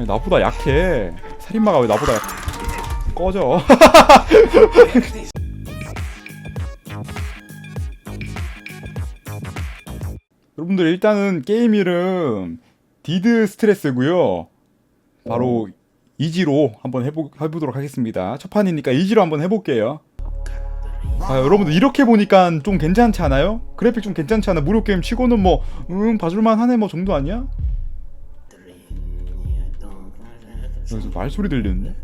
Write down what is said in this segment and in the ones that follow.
아니, 나보다 약해. 살인마가 왜 나보다 약... 꺼져. 여러분들 일단은 게임 이름 디드 스트레스고요. 바로 이지로 한번 해보, 해보도록 하겠습니다. 첫 판이니까 이지로 한번 해볼게요. 아, 여러분들 이렇게 보니까 좀 괜찮지 않아요? 그래픽 좀 괜찮지 않아? 무료 게임 치고는 뭐, 음, 봐줄만 하네 뭐 정도 아니야? 여기서 말소리 들리는데?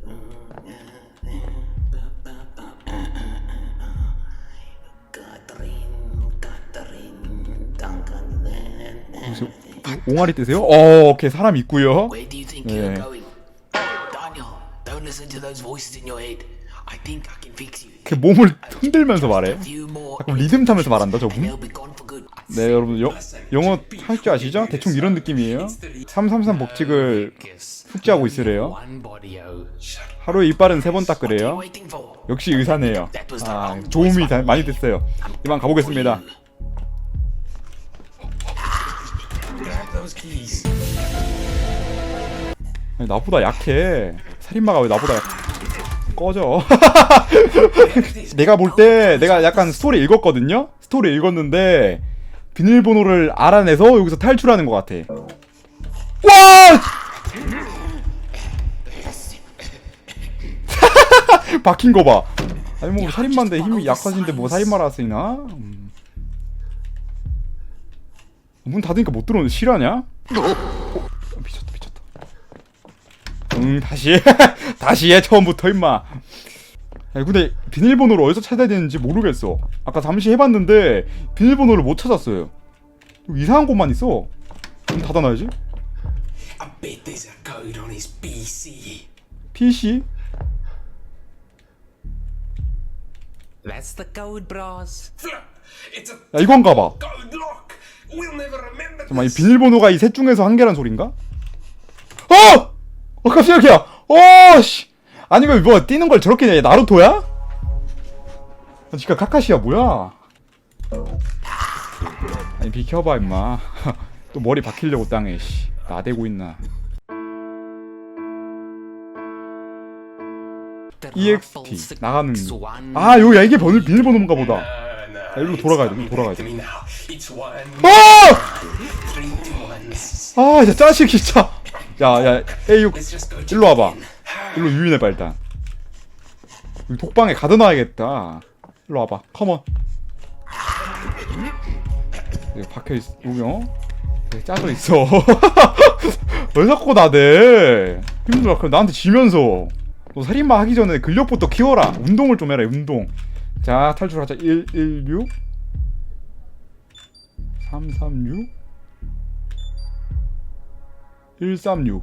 옹알이 뜨세요? 어, 오케이 사람 있고요. Where do you think Yeah. you're going? Daniel, don't listen to those voices in your head. I think I can fix you. 이렇게 몸을 흔들면서 말해. A few more 자꾸 리듬 타면서 말한다 and 저분. they'll be gone for good. 네 여러분 여, 영어 할 줄 아시죠? 대충 이런 느낌이에요 333 법칙을 숙지하고 있으래요? oh. 하루에 이빨은 세 번 닦으래요? 역시 의사네요. 아 도움이 다- 많이 됐어요. 이만 가보겠습니다. 아니, 나보다 약해. 살인마가 왜 나보다 약... 꺼져. 내가 볼 때 내가 약간 스토리 읽었거든요? 스토리 읽었는데 비밀번호를 알아내서 여기서 탈출하는 것 같아. 와! 박힌 거 봐. 아니 뭐 살인마인데 힘이 약하신데 뭐 살인마라 쓰이나? 음. 문 닫으니까 못 들어오는데 실화냐? 어? 미쳤다 미쳤다. 응 다시 해 다시 해 처음부터 임마. 아니 근데 비밀번호를 어디서 찾아야 되는지 모르겠어. 아까 잠시 해봤는데 비밀번호를 못 찾았어요. 이상한 곳만 있어. 문 닫아놔야지. I bet there's a code on his PC. That's the code, bros. It's a 야 이건가 봐. code lock. We'll never remember 잠깐만 이 this. 비밀번호가 이 셋 중에서 한 개란 소린가? 어! 어 깜짝이야! 어 씨! 아니 이거 뭐 뛰는 걸 저렇게 해 나루토야? 아, 지가 카카시야 뭐야? 아니 비켜봐 임마 또 머리 박히려고 땅에 씨 나대고 있나 EXT 나가는 아 여기야 이게 번호 비밀번호인가 보다 Uh, no, 아, 일로 it's 돌아가야 돼, 일로 돌아가야 back to 돼. me now. It's one, 아! three, two, ones. 아, 진짜 짜식 진짜. 야, 야, A6 Let's just go. check 일로 와봐. 일로 유인해봐 일단. 여기 독방에 가둬놔야겠다. 일로 와봐. 컴온. 여기 박혀 있, 여기 어? 여기 짜져 있어. 왜 자꾸 나대? 힘들어. 그럼 나한테 지면서. 너 살인마 하기 전에 근력부터 키워라. 운동을 좀 해라. 운동. 자, 탈출하자. 116 336 136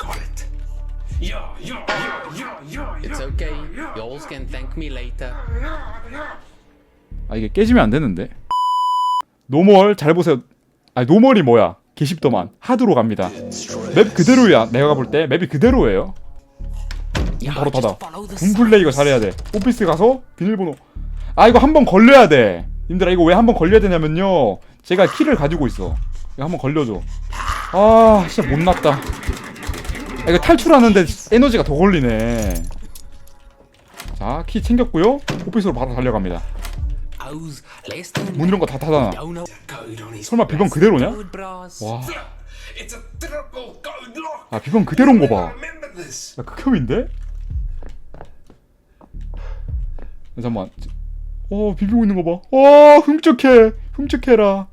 Got it. Yeah, yeah, yeah, yeah, yeah, It's okay. Y'all can thank me later. 아 이게 깨지면 안 되는데 노멀 잘 보세요 아니 노멀이 뭐야 게십더만 하드로 갑니다 맵 그대로야 내가 볼 때 맵이 그대로예요 바로 닫아. 군 플레이가 잘해야 돼. 오피스 가서 비밀번호 아 이거 한 번 걸려야 돼. 님들아 이거 왜 한 번 걸려야 되냐면요. 제가 키를 가지고 있어. 이거 한 번 걸려줘. 아 진짜 못났다. 아, 이거 탈출하는데 에너지가 더 걸리네. 자 키 챙겼고요. 오피스로 바로 달려갑니다. 문 이런 거 다 닫아놔. Don't know Code on his. 설마 비번 그대로냐? 와. 아 비번 그대로인 거 봐. Remember this. 야 극혐인데? 야, 잠만. 어 비비고 있는 거 봐. 어 훔쩍해. 훔쩍해라.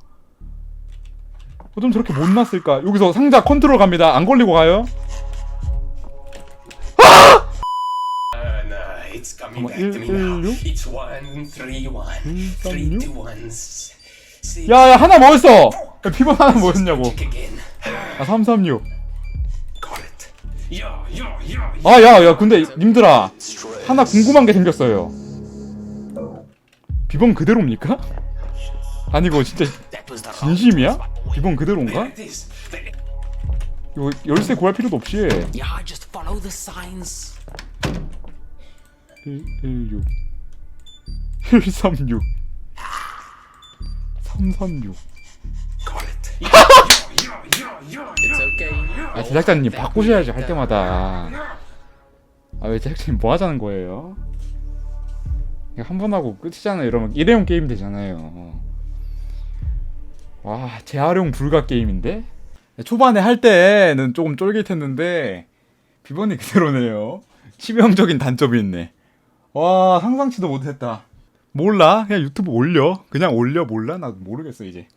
어쩜 저렇게 못 났을까? 여기서 상자 컨트롤 갑니다. 안 걸리고 가요? Uh, no, it's coming Come on, back to me now. 116? It's one, three, one, three, two, ones. Six. 야야 하나 뭐였어? 야, 비번 하나 뭐였냐고. 아 336. Got it. Yeah, yeah, yeah, yeah. 아야야 근데 님들아 하나 궁금한 게 생겼어요. 비번 그대로입니까? 진짜 That was the 진심이야? 비번 그대로인가? 이거 열쇠 구할 필요도 없이 Yeah, just follow the signs. 116 136 336 Got it. Yeah, yeah, yeah, It's okay. 아 제작자님 바꾸셔야죠 할 때마다 아 왜 제작자님 뭐 하자는 거예요? 한 번 하고 끝이잖아요. 이러면 일회용 게임 되잖아요. 와 재활용 불가 게임인데? 초반에 할 때는 조금 쫄깃했는데 비번이 그대로네요. 치명적인 단점이 있네. 와 상상치도 못했다. 몰라? 그냥 유튜브 올려? 그냥 올려 몰라? 나도 모르겠어 이제